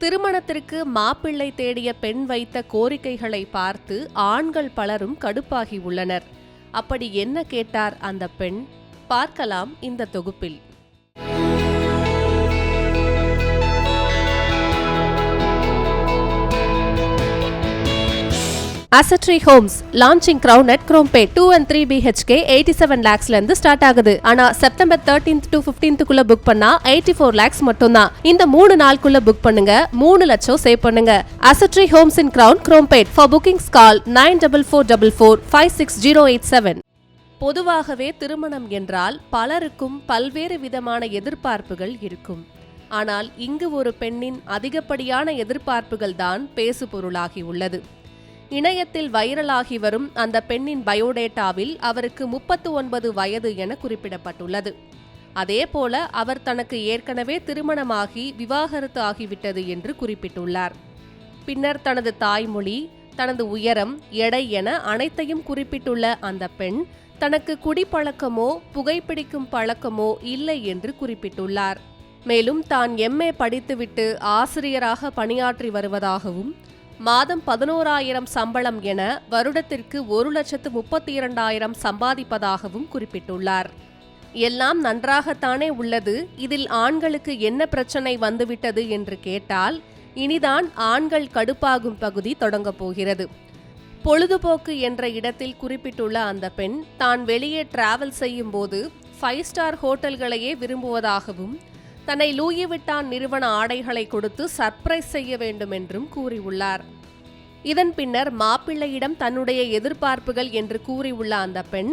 திருமணத்திற்கு மாப்பிள்ளை தேடிய பெண் வைத்த கோரிக்கைகளை பார்த்து ஆண்கள் பலரும் கடுப்பாகி உள்ளனர். அப்படி என்ன கேட்டார் அந்த பெண்? பார்க்கலாம் இந்த தொகுப்பில். அசட்ரி homes launching Crown at Chromepet two and three BHK eighty seven லேக்ஸ்ல இருந்து ஸ்டார்ட் ஆகுது. ஆனா செப்டம்பர் தேர்டீன்த் டு பிப்டீன்த்துக்குள்ள புக் பண்ணா எயிட்டி ஃபோர் லேக்ஸ் மட்டும்தான். இந்த மூணு நாளுக்குள்ள புக் பண்ணுங்க மூணு லட்சம் சேவ் பண்ணுங்க. அசட்ரி homes in Crown Chromepet for bookings call nine double four double four five six zero eight seven பொதுவாகவே திருமணம் என்றால் பலருக்கும் பல்வேறு விதமான எதிர்பார்ப்புகள் இருக்கும். ஆனால் இங்கு ஒரு பெண்ணின் அதிகப்படியான எதிர்பார்ப்புகள் தான் பேசுபொருளாகி உள்ளது. இணையத்தில் வைரலாகி வரும் அந்த பெண்ணின் பயோடேட்டாவில் அவருக்கு முப்பத்து ஒன்பது வயது என குறிப்பிடப்பட்டுள்ளது. அதேபோல அவர் தனக்கு ஏற்கனவே திருமணமாகி விவாகரத்து ஆகிவிட்டது என்று குறிப்பிட்டுள்ளார். பின்னர் தனது தாய்மொழி தனது உயரம் எடை என அனைத்தையும் குறிப்பிட்டுள்ள அந்த பெண் தனக்கு குடிப்பழக்கமோ புகைப்பிடிக்கும் பழக்கமோ இல்லை என்று குறிப்பிட்டுள்ளார். மேலும் தான் எம்ஏ படித்துவிட்டு ஆசிரியராக பணியாற்றி வருவதாகவும் மாதம் பதினோராயிரம் சம்பளம் என வருடத்திற்கு ஒரு லட்சத்து முப்பத்தி இரண்டாயிரம் சம்பாதிப்பதாகவும் குறிப்பிட்டுள்ளார். எல்லாம் நன்றாகத்தானே உள்ளது. இதில் ஆண்களுக்கு என்ன பிரச்சனை வந்துவிட்டது என்று கேட்டால் இனிதான் ஆண்கள் கடுப்பாகும் பகுதி தொடங்கப் போகிறது. பொழுதுபோக்கு என்ற இடத்தில் குறிப்பிட்டுள்ள அந்த பெண் தான் வெளியே டிராவல் செய்யும் போது ஃபைவ் ஸ்டார் ஹோட்டல்களையே விரும்புவதாகவும் தன்னை லூயி விட்டான் நிறுவன ஆடைகளை கொடுத்து சர்ப்ரைஸ் செய்ய வேண்டும் என்றும் கூறியுள்ளார். இதன் பின்னர் மாப்பிள்ளையிடம் தன்னுடைய எதிர்பார்ப்புகள் என்று கூறியுள்ள அந்த பெண்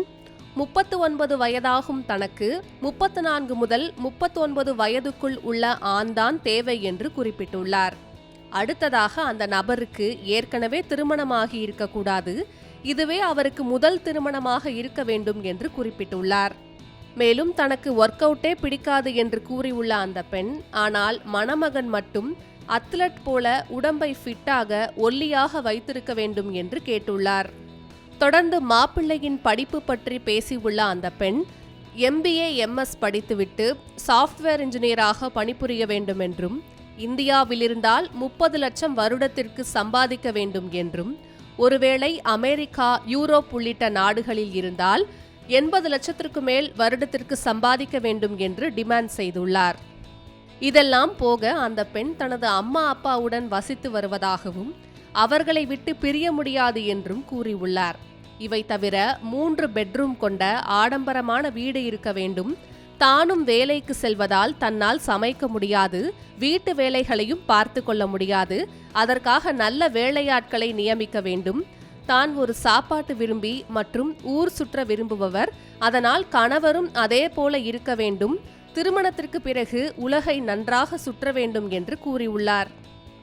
முப்பத்து ஒன்பது வயதாகும் தனக்கு முப்பத்து நான்கு முதல் முப்பத்து ஒன்பது வயதுக்குள் உள்ள ஆண்தான் தேவை என்று குறிப்பிட்டுள்ளார். அடுத்ததாக அந்த நபருக்கு ஏற்கனவே திருமணமாகி இருக்கக்கூடாது இதுவே அவருக்கு முதல் திருமணமாக இருக்க வேண்டும் என்று குறிப்பிட்டுள்ளார். மேலும் தனக்கு ஒர்க் அவுட்டே பிடிக்காது என்று கூறியுள்ள அந்த பெண் ஆனால் மணமகன் மட்டும் அத்லட் போல உடம்பை ஃபிட்டாக ஒல்லியாக வைத்திருக்க வேண்டும் என்று கேட்டுள்ளார். தொடர்ந்து மாப்பிள்ளையின் படிப்பு பற்றி பேசியுள்ள அந்த பெண் எம்பிஏ எம்எஸ் படித்துவிட்டு சாஃப்ட்வேர் இன்ஜினியராக பணிபுரிய வேண்டும் என்றும் இந்தியாவில் இருந்தால் முப்பது லட்சம் வருடத்திற்கு சம்பாதிக்க வேண்டும் என்றும் ஒருவேளை அமெரிக்கா யூரோப் உள்ளிட்ட நாடுகளில் இருந்தால் எண்பது லட்சத்திற்கு மேல் வருடத்திற்கு சம்பாதிக்க வேண்டும் என்று டிமாண்ட் செய்துள்ளார். இதெல்லாம் போக அந்த பெண் தனது அம்மா அப்பாவுடன் வசித்து வருவதாகவும் அவர்களை விட்டு பிரிய முடியாது என்றும் கூறியுள்ளார். இவை தவிர மூன்று பெட்ரூம் கொண்ட ஆடம்பரமான வீடு இருக்க வேண்டும். தானும் வேலைக்கு செல்வதால் தன்னால் சமைக்க முடியாது வீட்டு வேலைகளையும் பார்த்து கொள்ள முடியாது. அதற்காக நல்ல வேலையாட்களை நியமிக்க வேண்டும். தான் ஒரு சாப்பாட்டு விரும்பி மற்றும் ஊர் சுற்ற விரும்புபவர். அதனால் கணவரும் அதே போல இருக்க வேண்டும். திருமணத்திற்கு பிறகு உலகை நன்றாக சுற்ற வேண்டும் என்று கூறியுள்ளார்.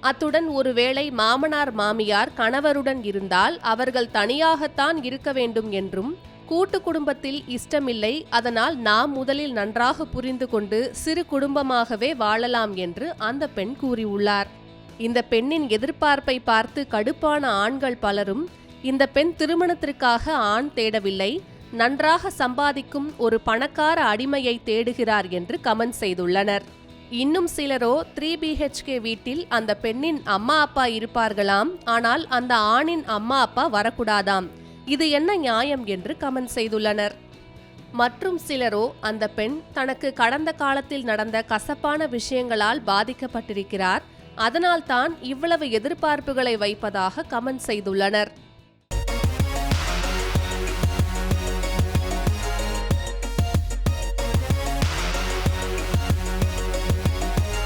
அத்துடன் ஒருவேளை மாமனார் மாமியார் கணவருடன் இருந்தால் அவர்கள் தனியாகத்தான் இருக்க வேண்டும் என்றும் கூட்டு குடும்பத்தில் இஷ்டமில்லை அதனால் நாம் முதலில் நன்றாக புரிந்து கொண்டு சிறு குடும்பமாகவே வாழலாம் என்று அந்த பெண் கூறியுள்ளார். இந்த பெண்ணின் எதிர்பார்ப்பை பார்த்து கடுப்பான ஆண்கள் பலரும் இந்த பெண் திருமணத்திற்காக ஆண் தேடவில்லை. நன்றாக சம்பாதிக்கும் ஒரு பணக்கார அடிமையை தேடுகிறார் என்று கமெண்ட் செய்துள்ளனர். இன்னும் சிலரோ த்ரீ பிஹெச்கே வீட்டில் அந்த பெண்ணின் அம்மா அப்பா இருப்பார்களாம். ஆனால் அந்த ஆணின் அம்மா அப்பா வரக்கூடாதாம். இது என்ன நியாயம் என்று கமெண்ட் செய்துள்ளனர். மற்றும் சிலரோ அந்த பெண் தனக்கு கடந்த காலத்தில் நடந்த கசப்பான விஷயங்களால் பாதிக்கப்பட்டிருக்கிறார். அதனால்தான் இவ்வளவு எதிர்பார்ப்புகளை வைப்பதாக கமெண்ட் செய்துள்ளனர்.